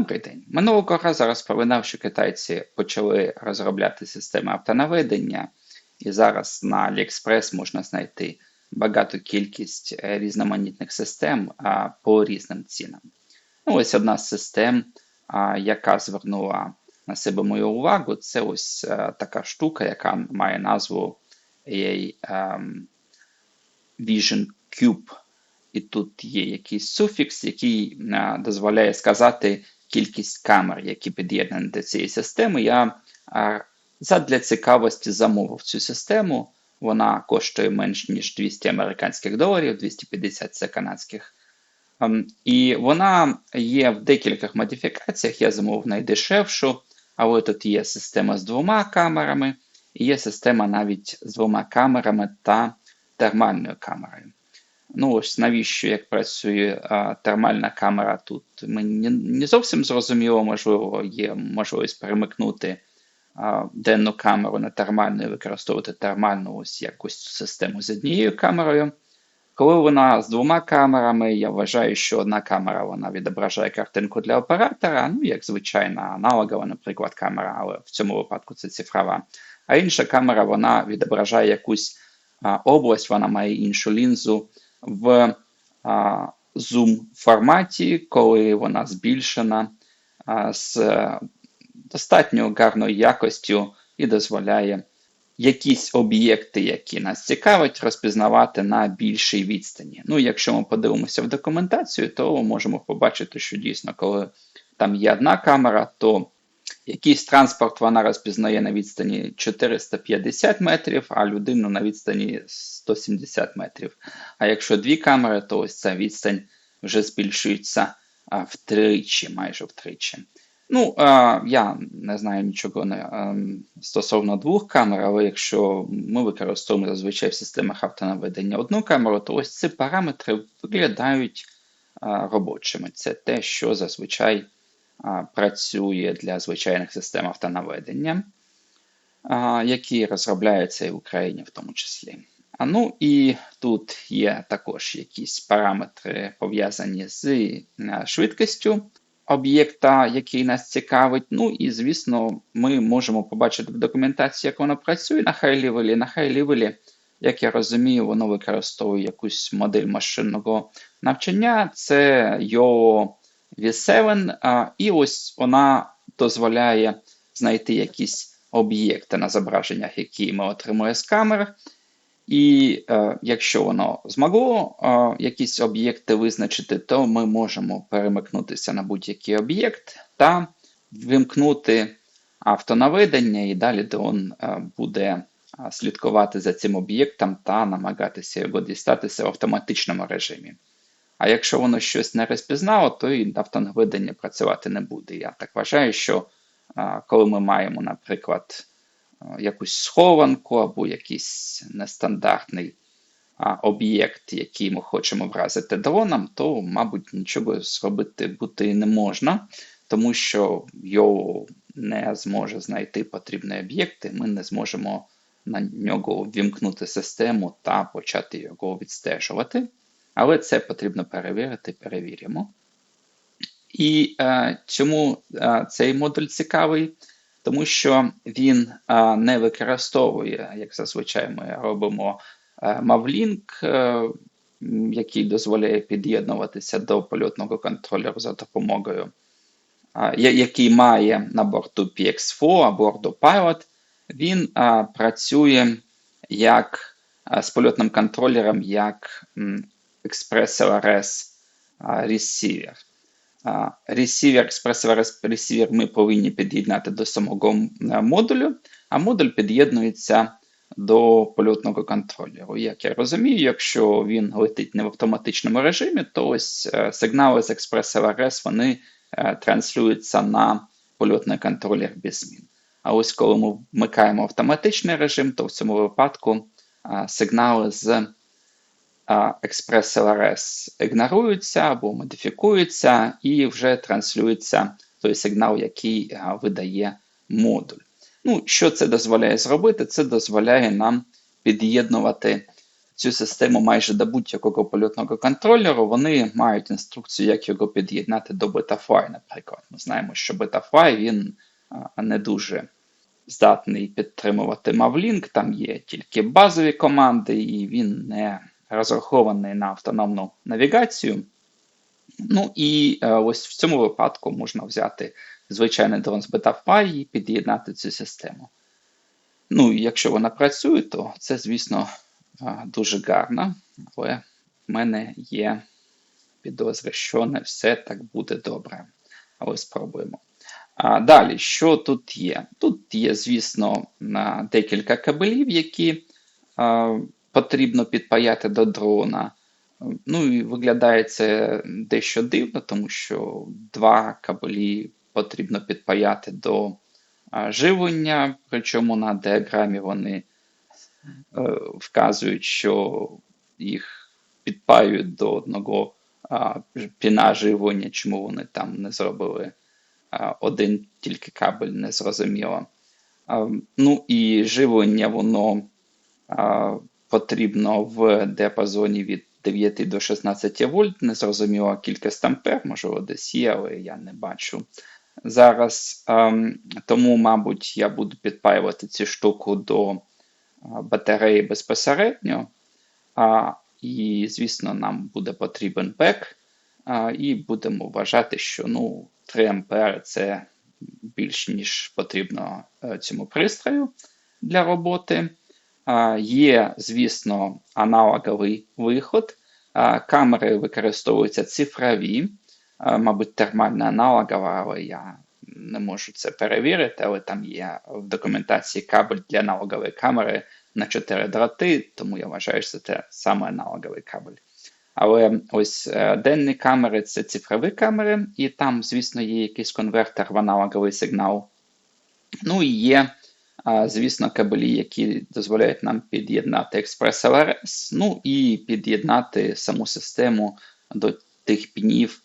Добрий день. Минулого разу розповідав, що китайці почали розробляти системи автонаведення, і зараз на AliExpress можна знайти багату кількість е, різноманітних систем по різним цінам. Ну, Ось одна з систем, яка звернула на себе мою увагу, це ось е, така штука, яка має назву ем, Vision Cube. І тут є якийсь суфікс, який а, дозволяє сказати кількість камер, які під'єднані до цієї системи. Я задля цікавості замовив цю систему. Вона коштує менш ніж 200 американських доларів, 250 це канадських. Um, і вона є в декількох модифікаціях. Я замовив найдешевшу, але тут є система з двома камерами, і є система навіть з двома камерами та термальною камерою. Ну, ось навіщо як працює а, термальна камера тут? Мені не зовсім зрозуміло, можливо, є можливість перемикнути а, денну камеру на термальну і використовувати термальну ось якусь систему з однією камерою. Коли вона з двома камерами, я вважаю, що одна камера вона відображає картинку для оператора, ну, як звичайна аналогова, наприклад, камера, але в цьому випадку це цифрова. А інша камера вона відображає якусь а, область, вона має іншу лінзу в зум форматі, коли вона збільшена з достатньо гарною якостю і дозволяє якісь об'єкти, які нас цікавить, розпізнавати на більшій відстані. Ну, якщо ми подивимося в документацію, то можемо побачити, що дійсно, коли там є одна камера, то Якийсь транспорт вона розпізнає на відстані 450 метрів, а людину на відстані 170 метрів. А якщо дві камери, то ось ця відстань вже збільшується втричі, майже втричі. Ну, я не знаю нічого не, стосовно двох камер, але якщо ми використовуємо зазвичай в системах автонаведення одну камеру, то ось ці параметри виглядають робочими. Це те, що зазвичай працює для звичайних систем автонаведення, які розробляються і в Україні в тому числі. А ну і тут є також якісь параметри пов'язані з швидкістю об'єкта, який нас цікавить. Ну і, звісно, ми можемо побачити в документації, як воно працює на хай-лівелі. На хай-лівелі, як я розумію, воно використовує якусь модель машинного навчання. Це YO V7, і ось вона дозволяє знайти якісь об'єкти на зображеннях, які ми отримуємо з камер. І е, якщо воно змогло е, якісь об'єкти визначити, то ми можемо перемикнутися на будь-який об'єкт та вимкнути автонаведення, і далі дрон е, буде е, слідкувати за цим об'єктом та намагатися його дістатися в автоматичному режимі. А якщо воно щось не розпізнало, то і автонаведення працювати не буде. Я так вважаю, що коли ми маємо, наприклад, якусь схованку або якийсь нестандартний об'єкт, який ми хочемо вразити дроном, то, мабуть, нічого зробити бути не можна, тому що його не зможе знайти потрібний об'єкт, і ми не зможемо на нього ввімкнути систему та почати його відстежувати. Але це потрібно перевірити, перевіримо. І е, чому е, цей модуль цікавий? Тому що він е, не використовує, як зазвичай ми робимо е, Mavlink, е, який дозволяє під'єднуватися до польотного контролеру за допомогою, е, який має на борту PX4 або Pilot, він е, працює як е, з польотним контролером як Express Receiver. Receiver, Express LRS Receiver ми повинні під'єднати до самого модулю, а модуль під'єднується до польотного контролеру. Як я розумію, якщо він летить не в автоматичному режимі, то ось е, сигнали з LRS вони е, транслюються на польотний контролер без змін. А ось коли ми вмикаємо автоматичний режим, то в цьому випадку сигнали з Експрес LRS ігноруються або модифікуються, і вже транслюється той сигнал, який видає модуль. Ну, Що це дозволяє зробити? Це дозволяє нам під'єднувати цю систему майже до будь-якого польотного контролеру, вони мають інструкцію, як його під'єднати до Betafly, наприклад. Ми знаємо, що Betafly він не дуже здатний підтримувати Mavlink, там є тільки базові команди, і він не розрахований на автономну навігацію. Ну і е, ось в цьому випадку можна взяти звичайний дрон з Betafly і під'єднати цю систему. Ну, і якщо вона працює, то це, звісно, е, дуже гарно, але в мене є підозри, що не все так буде добре. Але спробуємо. А Далі, що тут є? Тут є, звісно, декілька кабелів, які а, потрібно підпаяти до дрона. Ну і виглядає це дещо дивно, тому що два кабелі потрібно підпаяти до живлення, причому на діаграмі вони е, вказують, що їх підпаюють до одного піна живлення, чому вони там не зробили один тільки кабель не зрозуміло. Ну і живлення воно потрібно в діапазоні від 9 до 16 вольт. Незрозуміла кількість ампер, можливо, десь є, але я не бачу зараз. Тому, мабуть, я буду підпаювати цю штуку до батареї безпосередньо. І, звісно, нам буде потрібен бек. І будемо вважати, що ну, 3 ампери це більш ніж потрібно е, цьому пристрою для роботи. Є, звісно, аналоговий виход. Камери використовуються цифрові, мабуть, термальна аналогова, але я не можу це перевірити, але там є в документації кабель для аналогової камери на 4 дроти, тому я вважаю, що це саме аналоговий кабель. Але ось е, денні камери це цифрові камери, і там, звісно, є якийсь конвертер в аналоговий сигнал. Ну і є, звісно, кабелі, які дозволяють нам під'єднати експрес LRS, ну і під'єднати саму систему до тих пінів,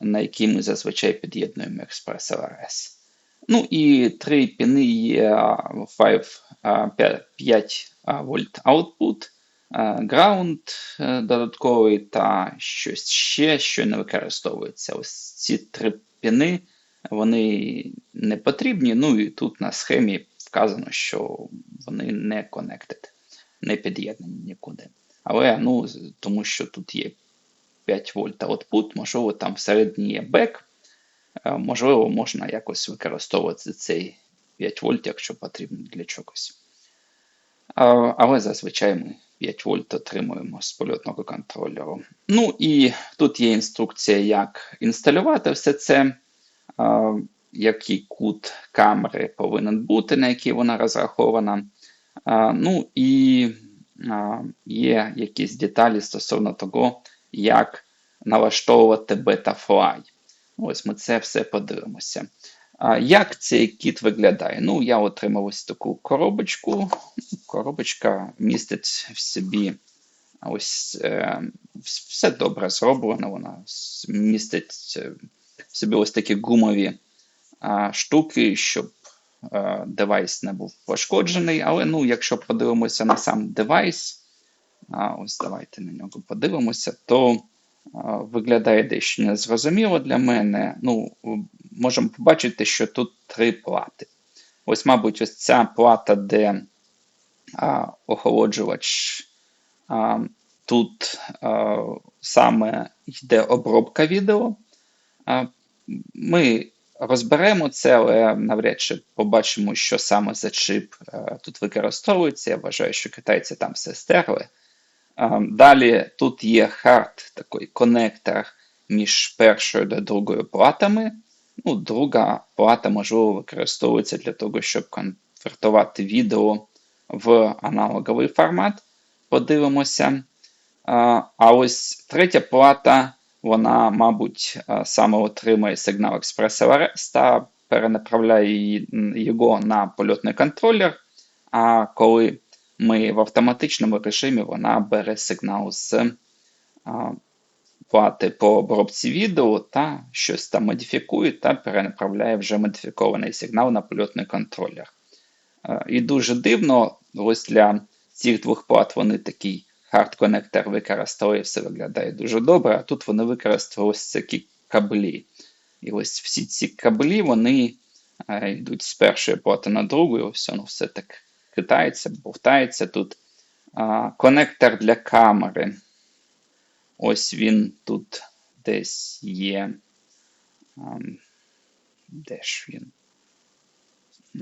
на які ми зазвичай під'єднуємо експрес LRS. Ну і три піни є 5, 5 вольт output. Ground е, додатковий та щось ще, що не використовується. Ось ці три піни, вони не потрібні. Ну і тут на схемі вказано, що вони не connected, не під'єднані нікуди. Але ну, тому що тут є 5 вольт output, можливо, там всередині є бек. Е, можливо, можна якось використовувати цей 5 вольт, якщо потрібно для чогось. Але зазвичай ми 5 вольт отримуємо з польотного контролеру. Ну і тут є інструкція, як інсталювати все це, який кут камери повинен бути, на який вона розрахована. Ну і є якісь деталі стосовно того, як налаштовувати Betafly. Ось ми це все подивимося. Як цей кіт виглядає? Ну, я отримав ось таку коробочку. Коробочка містить в собі ось е, все добре зроблено. Вона містить е, в собі ось такі гумові штуки, щоб девайс не був пошкоджений. Але ну, якщо подивимося на сам девайс, ось давайте на нього подивимося, то виглядає дещо незрозуміло для мене. Ну, Можемо побачити, що тут три плати. Ось, мабуть, ось ця плата, де а, охолоджувач. А, Тут а, саме йде обробка відео. А, Ми розберемо це, але навряд чи побачимо, що саме за чип тут використовується. Я вважаю, що китайці там все стерли. Далі тут є хард, такий конектор між першою та другою платами. Ну, Друга плата, можливо, використовується для того, щоб конвертувати відео в аналоговий формат. Подивимося. А ось третя плата, вона, мабуть, саме отримує сигнал LRS та перенаправляє його на польотний контролер. А коли ми в автоматичному режимі вона бере сигнал з плати по обробці відео та щось там модифікує та перенаправляє вже модифікований сигнал на польотний контролер. І дуже дивно, ось для цих двох плат вони такий хард-коннектор використали, все виглядає дуже добре, а тут вони використали ось такі каблі. І ось всі ці каблі, вони е, йдуть з першої плати на другу, і ось воно все так хитається, бовтається тут. А, коннектор для камери. Ось він тут десь є. Ам, де ж він?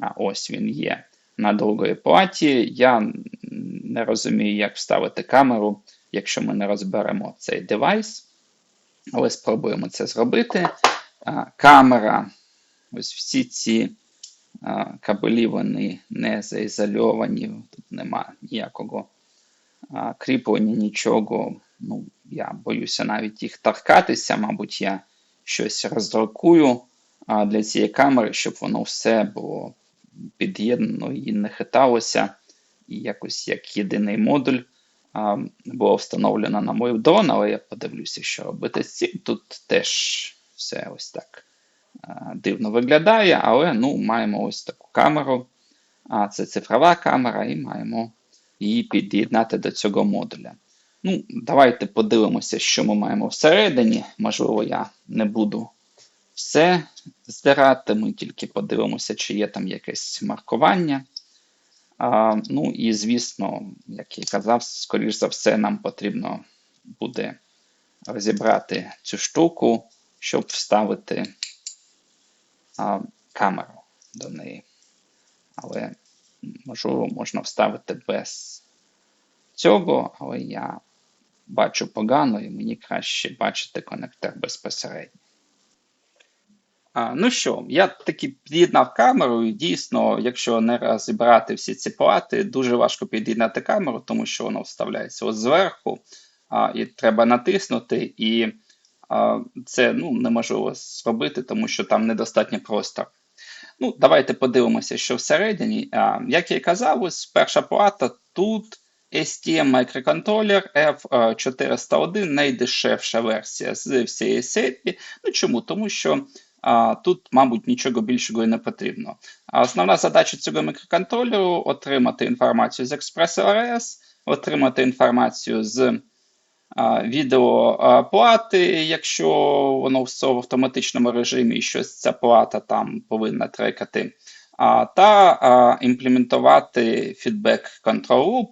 А ось він є на другій платі. Я не розумію, як вставити камеру, якщо ми не розберемо цей девайс. Але спробуємо це зробити. Камера. Ось всі ці кабелі, вони не заізольовані. Тут нема ніякого кріплення, нічого. Ну, я боюся навіть їх торкатися. Мабуть, я щось роздрукую для цієї камери, щоб воно все було під'єднано і не хиталося. І якось як єдиний модуль а, було встановлено на мою дрон, але я подивлюся, що робити з цим. Тут теж все ось так а, дивно виглядає, але ну, маємо ось таку камеру. А це цифрова камера, і маємо її під'єднати до цього модуля. Ну, Давайте подивимося, що ми маємо всередині. Можливо, я не буду все здирати, ми тільки подивимося, чи є там якесь маркування. А, Ну і, звісно, як я казав, скоріш за все, нам потрібно буде розібрати цю штуку, щоб вставити а, камеру до неї. Але, можливо, можна вставити без цього, але я бачу погано і мені краще бачити коннектор безпосередньо. А, Ну що, я таки під'єднав камеру, і дійсно, якщо не розібрати всі ці плати, дуже важко під'єднати камеру, тому що воно вставляється ось зверху, а, і треба натиснути, і а, це ну, неможливо зробити, тому що там недостатньо простор. Ну, Давайте подивимося, що всередині. А, Як я і казав, ось перша плата тут. STM мікроконтролер F401 найдешевша версія з всієї серії. Ну чому? Тому що тут, мабуть, нічого більшого і не потрібно. Основна задача цього мікроконтролеру отримати інформацію з ExpressRS, отримати інформацію з відеоплати, якщо воно все в автоматичному режимі, і щось ця плата там повинна трекати, та імплементувати фідбек Control Loop,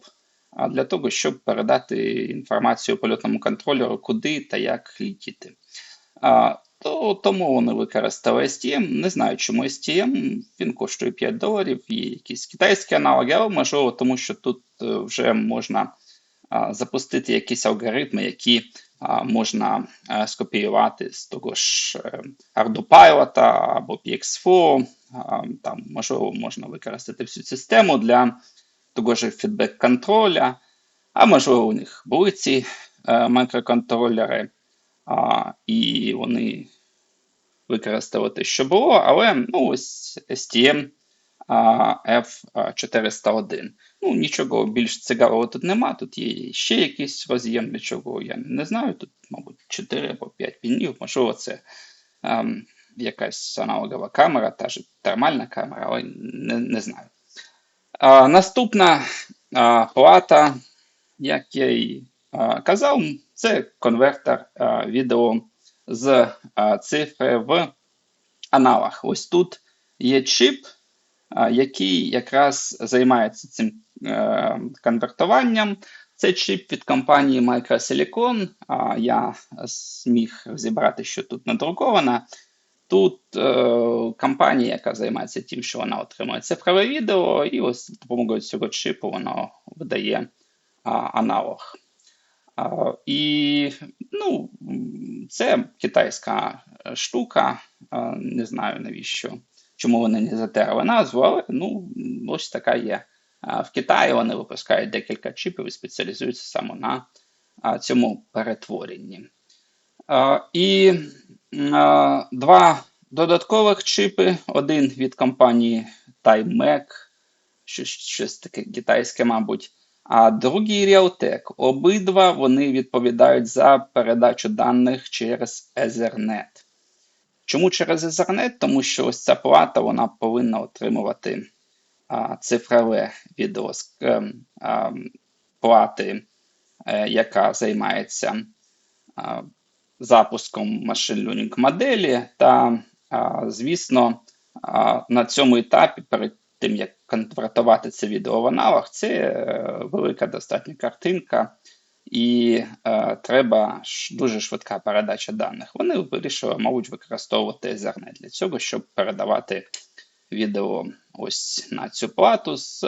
для того, щоб передати інформацію польотному контролеру, куди та як літіти. То, Тому вони використали STM. Не знаю, чому STM, він коштує 5 доларів, є якісь китайські аналоги, але можливо, тому що тут е, вже можна запустити якісь алгоритми, які можна е, скопіювати з того ж е, ArduPilot або PX4. Там, можливо, можна використати всю систему для того ж фідбек-контроля, а можливо, у них були ці е, мікроконтролери, а, і вони використали те, що було, але ну, ось STM F401. Ну, Нічого більш цікавого тут нема. Тут є ще якийсь роз'єм, для чого я не знаю. Тут, мабуть, 4 або 5 пінів, можливо, це. Ем, Якась аналогова камера, та ж термальна камера, але не не знаю. А, Наступна а, плата, як я і казав, це конвертер відео з цифри в аналог. Ось тут є чіп, а, який якраз займається цим е, конвертуванням. Це чіп від компанії Microsilicon. Я зміг зібрати, що тут надруковано. Тут е, компанія, яка займається тим, що вона отримує цифрове відео, і ось допомогою цього чипу воно видає а, аналог. І ну, це китайська штука. Не знаю навіщо, чому вони не затерли назву, але ну, ось така є. В Китаї вони випускають декілька чипів і спеціалізуються саме на цьому перетворенні. І Два додаткових чипи. Один від компанії TimeMac, щось таке китайське, мабуть. А другий Realtek. Обидва вони відповідають за передачу даних через Ethernet. Чому через Ethernet? Тому що ось ця плата вона повинна отримувати а, цифрове відео а, плати е, яка займається а, запуском машин learning моделі. Та, а, звісно, а, на цьому етапі, перед тим як конвертувати це відео в аналог, це е, велика достатня картинка. І е, треба дуже швидка передача даних. Вони вирішили, мабуть, використовувати Ethernet для цього, щоб передавати відео ось на цю плату з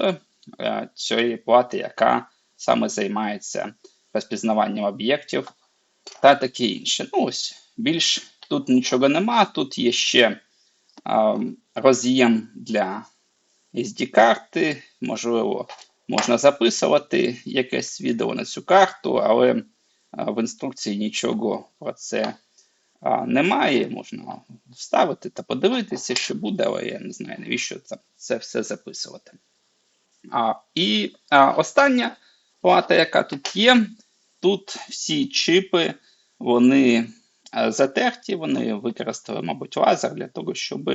е, цієї плати, яка саме займається розпізнаванням об'єктів та таке інше. Ну ось більш тут нічого нема. Тут є ще е, роз'єм для SD-карти, можливо. Можна записувати якесь відео на цю карту, але в інструкції нічого про це немає. Можна вставити та подивитися, що буде, але я не знаю, навіщо це, все записувати. І остання плата, яка тут є, тут всі чипи, вони затерті, вони використали, мабуть, лазер для того, щоб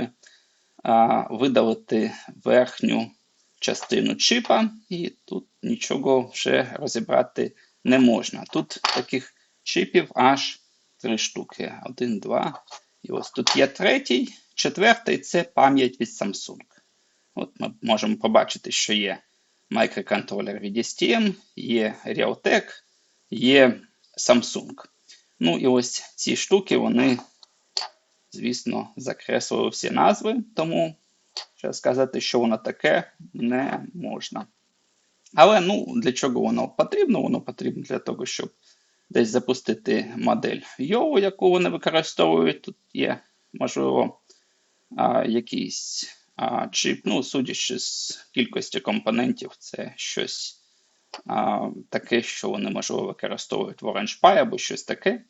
видалити верхню частину чипа, і тут нічого вже розібрати не можна. Тут таких чипів аж три штуки. Один, два. І ось тут є третій. Четвертий це пам'ять від Samsung. От Ми можемо побачити, що є мікроконтролер від STM, є Realtek, є Samsung. Ну і ось ці штуки, вони, звісно, закреслили всі назви, тому сказати, що воно таке, не можна. Але ну, для чого воно потрібно? Воно потрібно для того, щоб десь запустити модель YOLO, яку вони використовують. Тут є, можливо, а, якийсь а, чип, ну, судячи з кількості компонентів, це щось а, таке, що вони, можливо, використовують в Orange Pi або щось таке.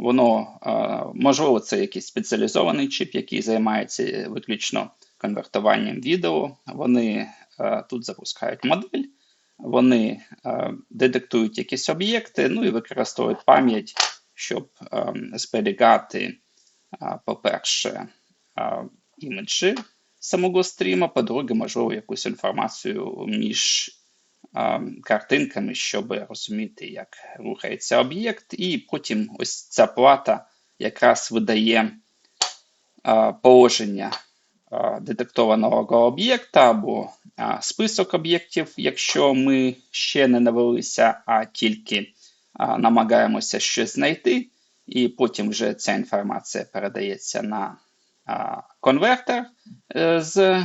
Воно, можливо, це якийсь спеціалізований чип, який займається виключно конвертуванням відео. Вони тут запускають модель, вони детектують якісь об'єкти, ну і використовують пам'ять, щоб зберігати, по-перше, імеджі самого стріма, по-друге, можливо, якусь інформацію між картинками, щоб розуміти, як рухається об'єкт, і потім ось ця плата якраз видає положення детектованого об'єкта або список об'єктів, якщо ми ще не навелися, а тільки намагаємося щось знайти, і потім вже ця інформація передається на конвертер е, з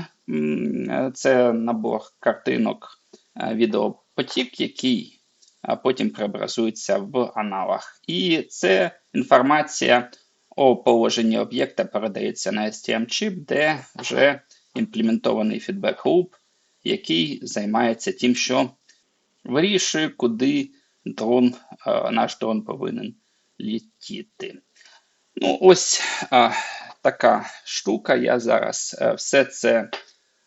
це набор картинок відеопотік, який потім преобразується в аналог. І це інформація о положенні об'єкта передається на STM-чіп, де вже імплементований фідбек loop, який займається тим, що вирішує, куди дрон, е, наш дрон повинен літіти. Ну, ось а, така штука. Я зараз е, все це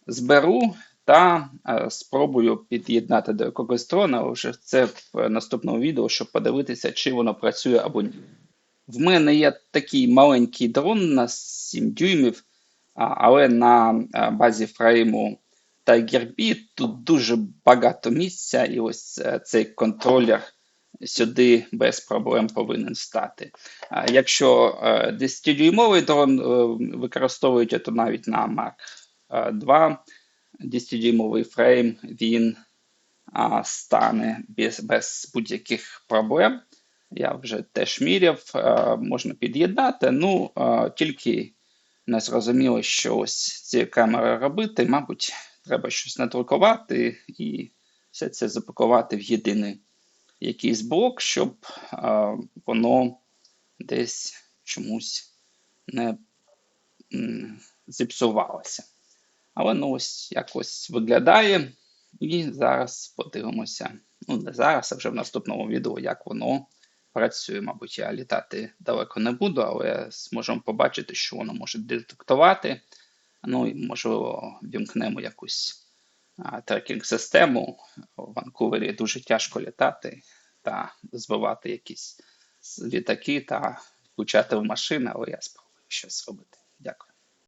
зберу та е, спробую під'єднати до якогось дрона. Вже це в наступному відео, щоб подивитися, чи воно працює або ні. В мене є такий маленький дрон на 7 дюймів, але на базі фрейму Tiger B тут дуже багато місця, і ось е, цей контролер сюди без проблем повинен стати. Якщо 10-дюймовий е, дрон е, використовуєте, то навіть на Mark 2 10-дюймовий фрейм він стане без, без будь-яких проблем. Я вже теж міряв, е, можна під'єднати. Ну, е, тільки не зрозуміло, що ось ці камери робити. Мабуть, треба щось надрукувати і все це запакувати в єдиний якийсь блок, щоб е, воно десь чомусь не зіпсувалося. Але ну ось якось виглядає. І зараз подивимося. Ну, не зараз, а вже в наступному відео, як воно працює, мабуть, я літати далеко не буду, але зможемо побачити, що воно може детектувати. Ну і, можливо, вімкнемо якусь трекінг-систему. В Ванкувері дуже тяжко літати та збивати якісь літаки та включати в машини, але я спробую щось робити. Дякую.